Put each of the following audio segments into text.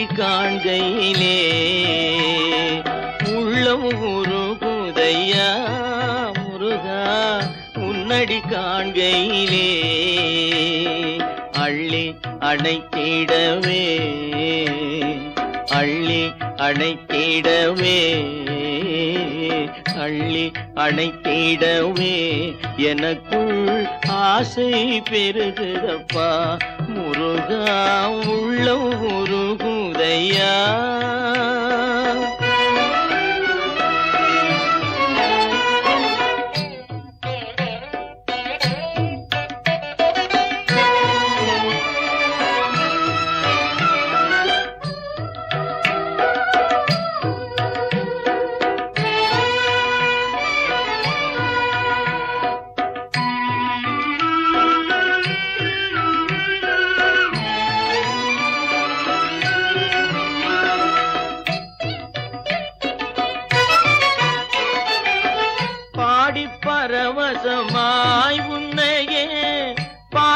உன்னடி காண்கையிலே உள்ளம் உருகுதையா முருகா உன்னடி காண்கையிலே அள்ளி அணைத்திடவே அள்ளி அணைத்திடவே அள்ளி அணைத்திடவே எனக்குள் ஆசை பெருகுதப்பா முருகா உள்ள உருகுதையா காதய்யா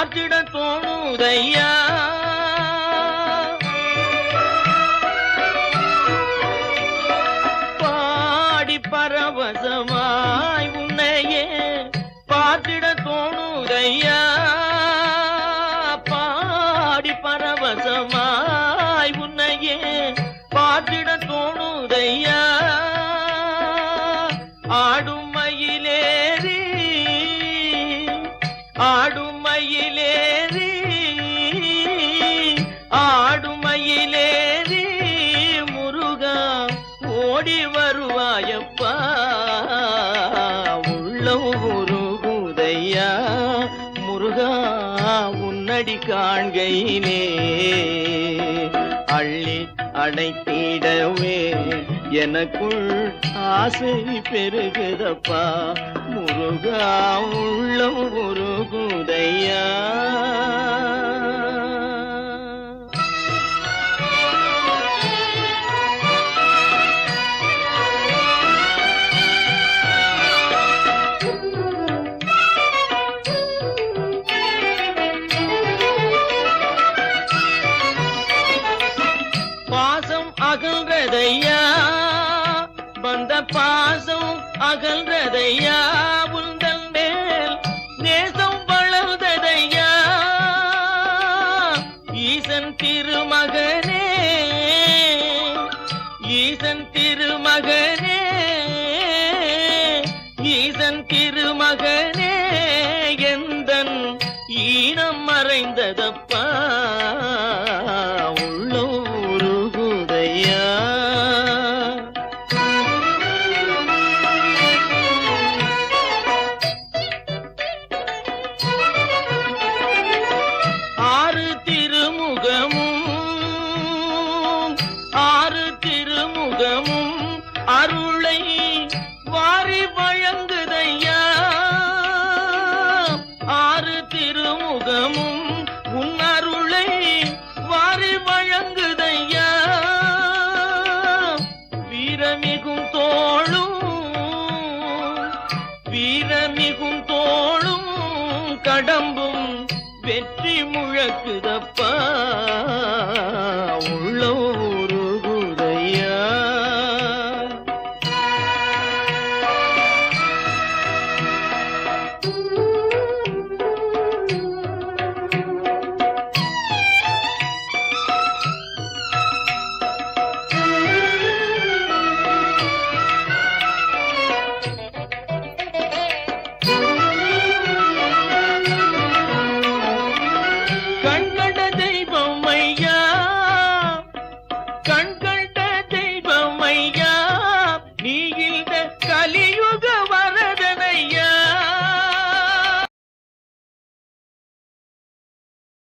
பார்த்திட தோணுதையா? தாயப்பா உள்ளம் உருகுதையா முருகா உன்னடி காண்கையிலே. அள்ளி அடைத்திடவே எனக்குள் ஆசை பெருகுதப்பா முருகா உள்ளம் உருகுதையா. அகல்றதையா? வந்த பாசம் அகல்றதையா? உந்தன் மேல் நேசம் வளர்ந்ததையா? ஈசன் திருமகனே ஈசன் திருமகனே ஈசன் திருமகனே எந்தன் ஈனம் மறைந்ததம்